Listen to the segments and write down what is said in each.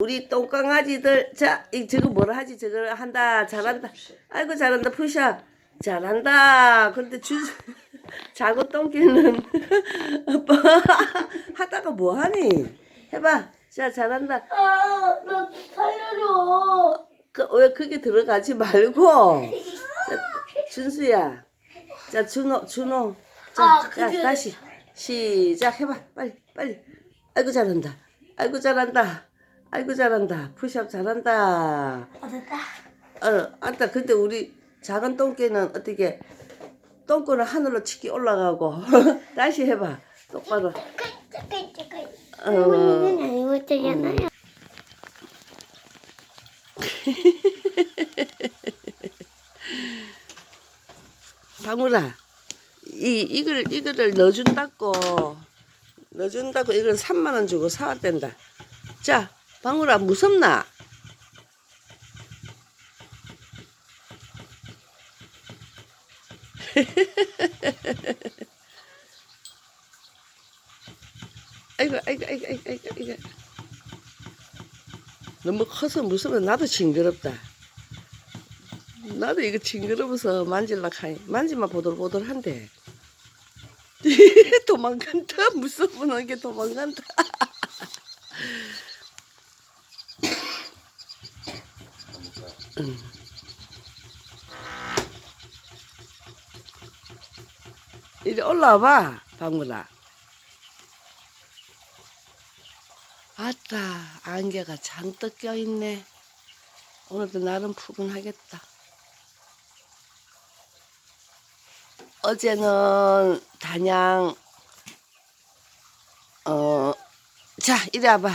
우리 똥강아지들 자, 이 저거 뭐라 하지? 저걸 한다. 잘한다. 아이고 잘한다. 푸샵. 잘한다. 근데 주 자고 똥개는 아빠 하다가 뭐 하니? 해봐. 자, 잘한다. 아, 나 살려줘. 그, 왜 그게 들어가지 말고. 자, 준수야. 자, 준호, 준호. 자, 아, 자, 그게- 다시. 시작. 해봐. 빨리, 빨리. 아이고, 잘한다. 아이고, 잘한다. 아이고, 잘한다. 푸샵 잘한다. 아, 됐다. 어, 안다. 근데 우리 작은 똥개는 어떻게 똥꼬는 하늘로 치기 올라가고 다시 해봐. 똑바로. 잠깐, 잠깐. 어. 아니었잖아요. 방울아, 이 이걸 이거를 넣어준다고 넣어준다고 이걸 3만 원 주고 사왔댄다. 자, 방울아 무섭나? 아이고 아이고 아이고 아이고 아이고 아이고 너무 커서 무서워 나도 징그럽다. 나도 이거 징그러워서 만질라 카이 만지면 보들보들한데 도망간다 무서운 게 도망간다 이리 올라와봐 방문아. 아따 안개가 잔뜩 껴있네. 오늘도 나름 푸근하겠다. 어제는 단양 어, 자 이리 와봐.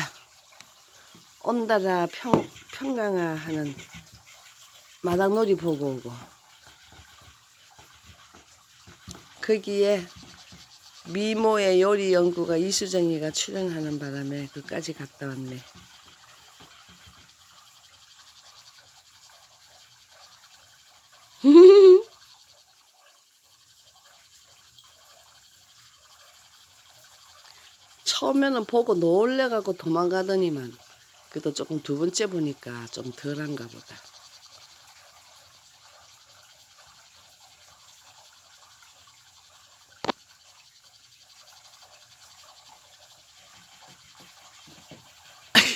온다라 평, 평강아 하는 마당놀이 보고 오고 거기에 미모의 요리 연구가 이수정이가 출연하는 바람에 그까지 갔다 왔네 처음에는 보고 놀래가고 도망가더니만 그래도 조금 두 번째 보니까 좀 덜한가 보다.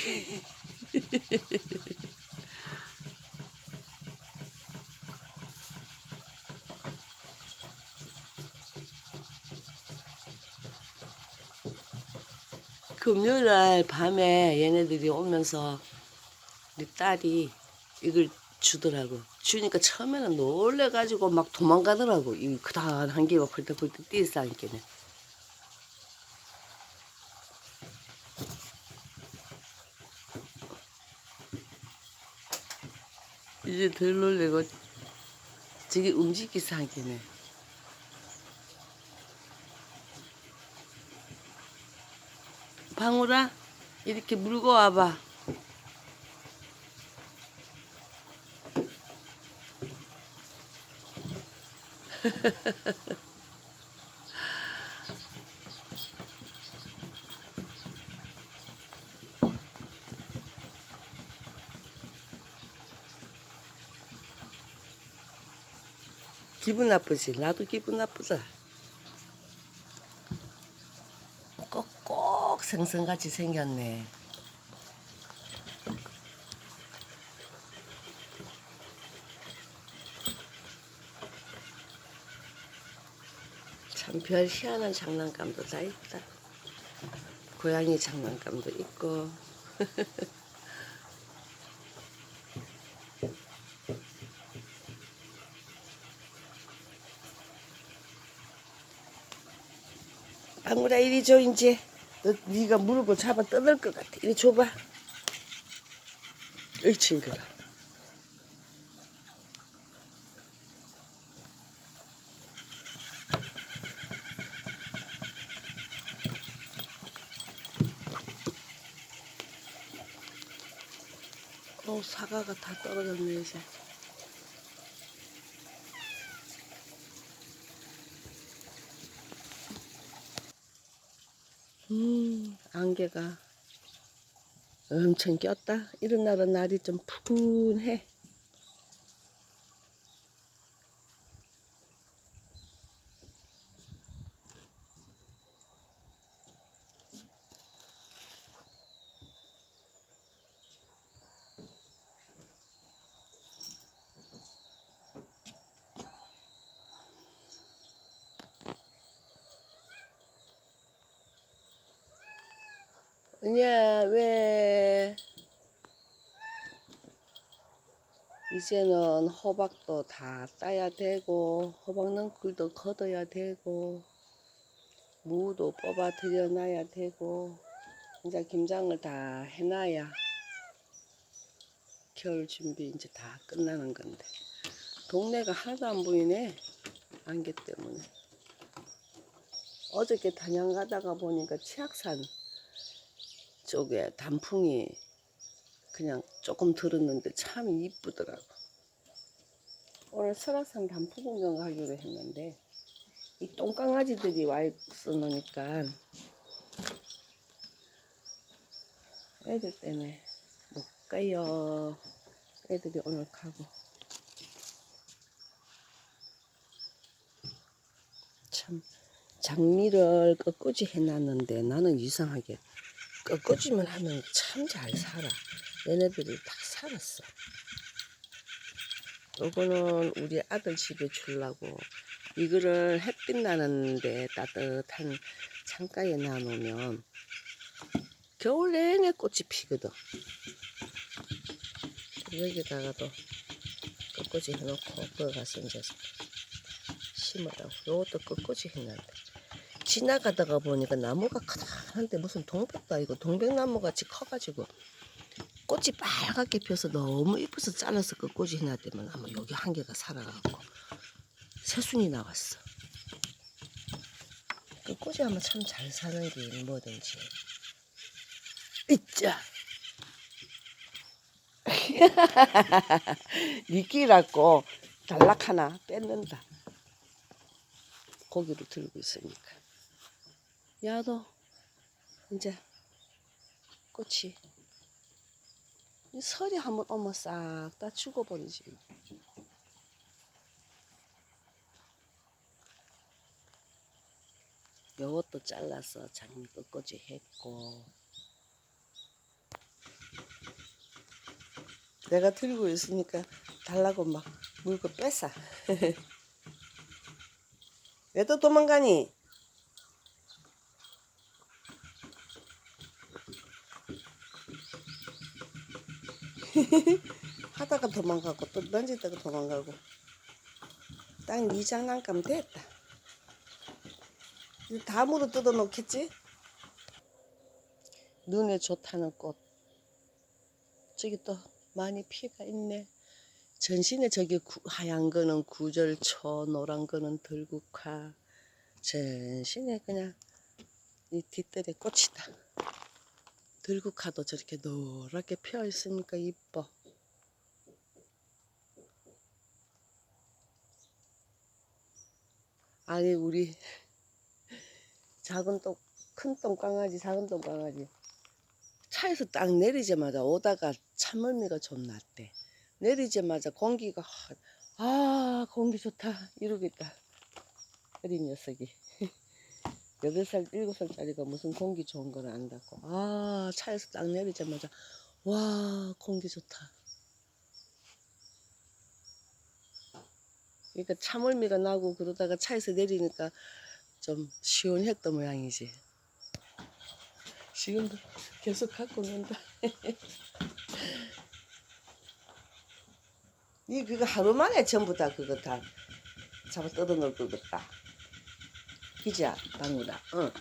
금요일 날 밤에 얘네들이 오면서 우리 딸이 이걸 주더라고. 주니까 처음에는 놀래가지고 막 도망가더라고. 이 그다한 한 개가 펄떡펄떡 뛰어싸니까는. 이제 덜 놀래고 저기 움직이기 상기네. 방울아 이렇게 물고 와봐. 기분 나쁘지? 나도 기분 나쁘다. 꼭꼭 생선같이 생겼네. 참 별 희한한 장난감도 다 있다. 고양이 장난감도 있고. 방울아 이리 줘 이제. 너 네가 물고 잡아 뜯을 것 같아. 이리 줘봐. 어이 징그러. 어 사과가 다 떨어졌네 이제. 음, 안개가 엄청 꼈다. 이런 날은 날이 좀 푸근해. 은희야, 왜? 이제는 호박도 다 따야 되고, 호박 넝쿨도 걷어야 되고, 무도 뽑아 들여놔야 되고, 이제 김장을 다 해놔야 겨울 준비 이제 다 끝나는 건데. 동네가 하나도 안 보이네. 안개 때문에. 어저께 단양 가다가 보니까 치악산 쪽에 단풍이 그냥 조금 들었는데 참 이쁘더라고. 오늘 설악산 단풍 구경 가기로 했는데 이 똥강아지들이 와 있으니까 애들 때문에 못 가요. 애들이 오늘 가고 참 장미를 꺾꾸지 해놨는데 나는 이상하게 꺾어지면 하면 참 잘 살아. 얘네들이 다 살았어. 요거는 우리 아들 집에 주려고 이거를 햇빛 나는데 따뜻한 창가에 놔놓으면 겨울 내내 꽃이 피거든. 여기다가도 끝꽂이 해놓고 거기 가서 이제 심으라고. 요것도 끝꽂이 해놨는데 지나가다가 보니까 나무가 크다한데 무슨 동백도 아니고 동백나무 같이 커가지고 꽃이 빨갛게 펴서 너무 이뻐서 잘라서 그 꽃이 해놨더만 아마 여기 한 개가 살아갖고 새순이 나왔어. 그 꽃이 아마 참 잘 사는 게 뭐든지. 있자. 니끼라고 단락 하나 뺏는다. 고기를 들고 있으니까. 야도 이제 꽃이 이 설이 한번 오면 싹 다 죽어버리지. 요것도 잘라서 장미 끝까지 했고 내가 들고 있으니까 달라고 막 물고 뺏어. 왜 또 도망가니? 하다가 도망가고 또 던지다가 도망가고. 딱네 장난감 됐다. 이제 다 물어 뜯어 놓겠지? 눈에 좋다는 꽃. 저기 또 많이 피가 있네. 전신에 저기 구- 하얀 거는 구절초 노란 거는 들국화. 전신에 그냥 이 뒷뜰에 꽃이다 들국화도 저렇게 노랗게 펴 있으니까 이뻐. 아니 우리 작은 똥, 큰 똥강아지, 작은 똥강아지 차에서 딱 내리자마자 오다가 참을미가 좀 났대. 내리자마자 공기가 하- 아 공기 좋다 이러겠다. 어린 녀석이. 여덟 살, 일곱 살짜리가 무슨 공기 좋은 걸 안다고. 아, 차에서 딱 내리자마자, 와, 공기 좋다. 그러니까 참을미가 나고 그러다가 차에서 내리니까 좀 시원했던 모양이지. 지금도 계속 갖고 논다. 니 그거 하루 만에 전부 다 그거 다 잡아 뜯어 놓을 것 같다. 기자, 방울아. 응.